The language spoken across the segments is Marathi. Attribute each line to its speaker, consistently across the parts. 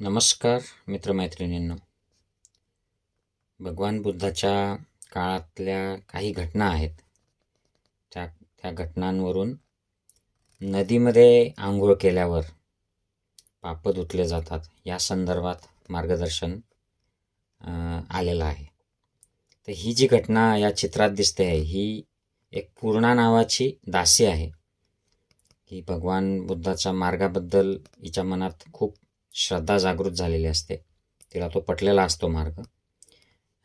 Speaker 1: नमस्कार मित्रमैत्रिणींनो. भगवान बुद्धाच्या काळातल्या काही घटना आहेत. त्या त्या घटनांवरून नदीमध्ये आंघोळ केल्यावर पाप धुतले जातात. या संदर्भात मार्गदर्शन आलेलं आहे. तर ही जी घटना या चित्रात दिसते आहे ही एक पूर्णा नावाची दासी आहे. की भगवान बुद्धाच्या मार्गाबद्दल हिच्या मनात खूप श्रद्धा जागृत झालेली असते. तिला तो पटलेला असतो मार्ग.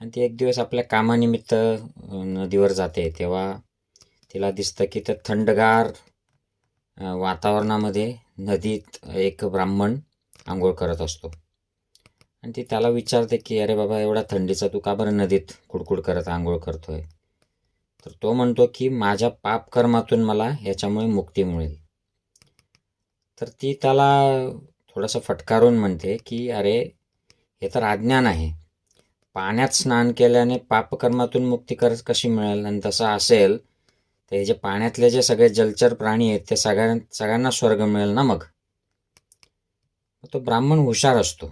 Speaker 1: आणि ती एक दिवस आपल्या कामानिमित्त नदीवर जाते. तेव्हा तिला दिसतं की त्या थंडगार वातावरणामध्ये नदीत एक ब्राह्मण आंघोळ करत असतो. आणि ती त्याला विचारते की अरे बाबा एवढा थंडीचा तू का बरं नदीत कुडकुड करत आंघोळ करतोय? तर तो म्हणतो की माझ्या पापकर्मातून मला ह्याच्यामुळे मुक्ती मिळेल. तर ती त्याला थोडंसं फटकारून म्हणते की अरे हे तर अज्ञान आहे. पाण्यात स्नान केल्याने पापकर्मातून मुक्ती कर कशी मिळेल? आणि तसं असेल तर हे जे पाण्यातले जे सगळे जलचर प्राणी आहेत ते सगळ्यां सगळ्यांना स्वर्ग मिळेल ना मग? तो ब्राह्मण हुशार असतो.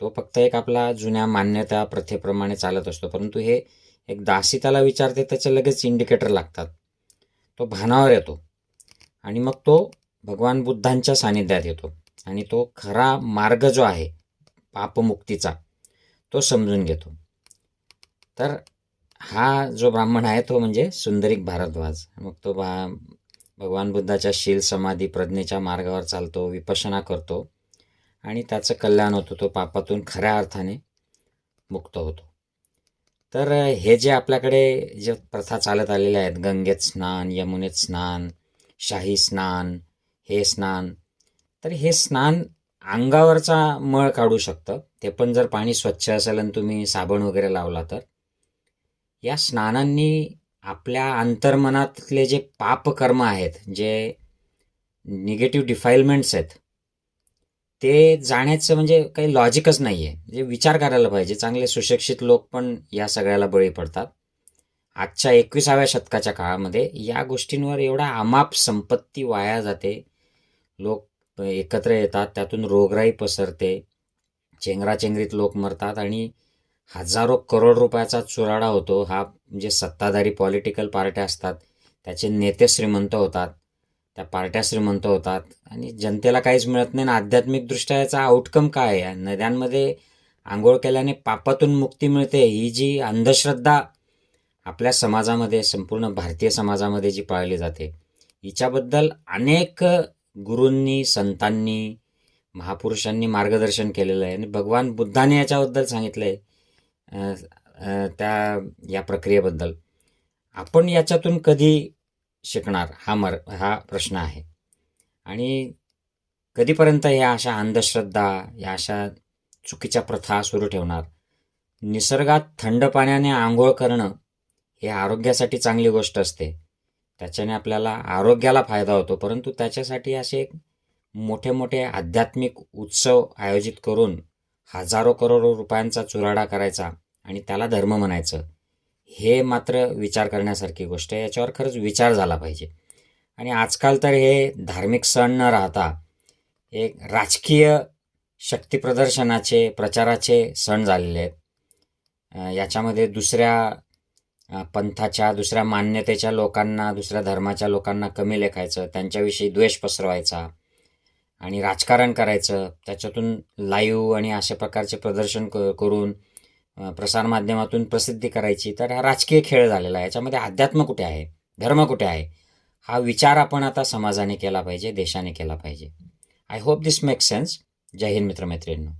Speaker 1: तो फक्त एक आपला जुन्या मान्यता प्रथेप्रमाणे चालत असतो. परंतु हे एक दासी त्याला विचारते त्याचे लगेच इंडिकेटर लागतात. तो भानावर येतो. आणि मग तो भगवान बुद्धांच्या सानिध्यात येतो. आणि तो खरा मार्ग जो आहे पापमुक्तीचा तो समजून घेतो. तर हा जो ब्राह्मण आहे तो म्हणजे सुंदरिक भारद्वाज. मग तो बा भगवान बुद्धाच्या शील समाधी प्रज्ञेच्या मार्गावर चालतो विपशना करतो आणि त्याचं कल्याण होतं तो पापातून खऱ्या अर्थाने मुक्त होतो. तर हे जे आपल्याकडे जे प्रथा चालत आलेल्या आहेत गंगेत स्नान यमुनेत स्नान शाही स्नान हे स्नान तर हे स्नान अंगावरचा मळ काढू शकतं. ते पण जर पाणी स्वच्छ असेल आणि तुम्ही साबण वगैरे लावला तर. या स्नानांनी आपल्या अंतर्मनातले जे पापकर्म आहेत जे निगेटिव्ह डिफाईलमेंट्स आहेत ते जाण्याचं म्हणजे काही लॉजिकच नाही आहे म्हणजे विचार करायला पाहिजे. चांगले सुशिक्षित लोक पण या सगळ्याला बळी पडतात. आजच्या एकविसाव्या शतकाच्या काळामध्ये या गोष्टींवर एवढा अमाप संपत्ती वाया जाते. लोक एकत्र येतात त्यातून रोगराई पसरते. चेंगराचेंगरीत लोक मरतात आणि हजारो करोड रुपयाचा चुराडा होतो. हा म्हणजे सत्ताधारी पॉलिटिकल पार्ट्या असतात. त्याचे नेते श्रीमंत होतात. त्या पार्ट्या श्रीमंत होतात. आणि जनतेला काहीच मिळत नाही आणि आध्यात्मिकदृष्ट्या याचा आउटकम काय आहे? नद्यांमध्ये आंघोळ केल्याने पापातून मुक्ती मिळते. ही जी अंधश्रद्धा आपल्या समाजामध्ये संपूर्ण भारतीय समाजामध्ये जी पाळली जाते हिच्याबद्दल अनेक गुरूंनी संतांनी महापुरुषांनी मार्गदर्शन केलेलं आहे. आणि भगवान बुद्धाने याच्याबद्दल सांगितलं आहे त्या या प्रक्रियेबद्दल. आपण याच्यातून कधी शिकणार? हा मर हा प्रश्न आहे. आणि कधीपर्यंत ह्या अशा अंधश्रद्धा या अशा चुकीच्या प्रथा सुरू ठेवणार? निसर्गात थंड पाण्याने आंघोळ करणं हे आरोग्यासाठी चांगली गोष्ट असते. त्याच्याने आपल्याला आरोग्याला फायदा होतो. परंतु त्याच्यासाठी असे मोठे मोठे आध्यात्मिक उत्सव आयोजित करून हजारो करोड रुपयांचा चुराडा करायचा आणि त्याला धर्म म्हणायचं हे मात्र विचार करण्यासारखी गोष्ट आहे. याच्यावर खरंच विचार झाला पाहिजे. आणि आजकाल तर हे धार्मिक सण न राहता एक राजकीय शक्तीप्रदर्शनाचे प्रचाराचे सण झालेले आहेत. याच्यामध्ये दुसऱ्या पंथाच्या दुसऱ्या मान्यतेच्या लोकांना दुसऱ्या धर्माच्या लोकांना कमी लेखायचं त्यांच्याविषयी द्वेष पसरवायचा आणि राजकारण करायचं त्याच्यातून लाईव्ह आणि अशा प्रकारचे प्रदर्शन क करून प्रसारमाध्यमातून प्रसिद्धी करायची. तर हा राजकीय खेळ झालेला आहे. याच्यामध्ये अध्यात्म कुठे आहे? धर्म कुठे आहे? हा विचार आपण आता समाजाने केला पाहिजे देशाने केला पाहिजे. I hope this make sense Jai Hind मित्रमैत्रिणींनो.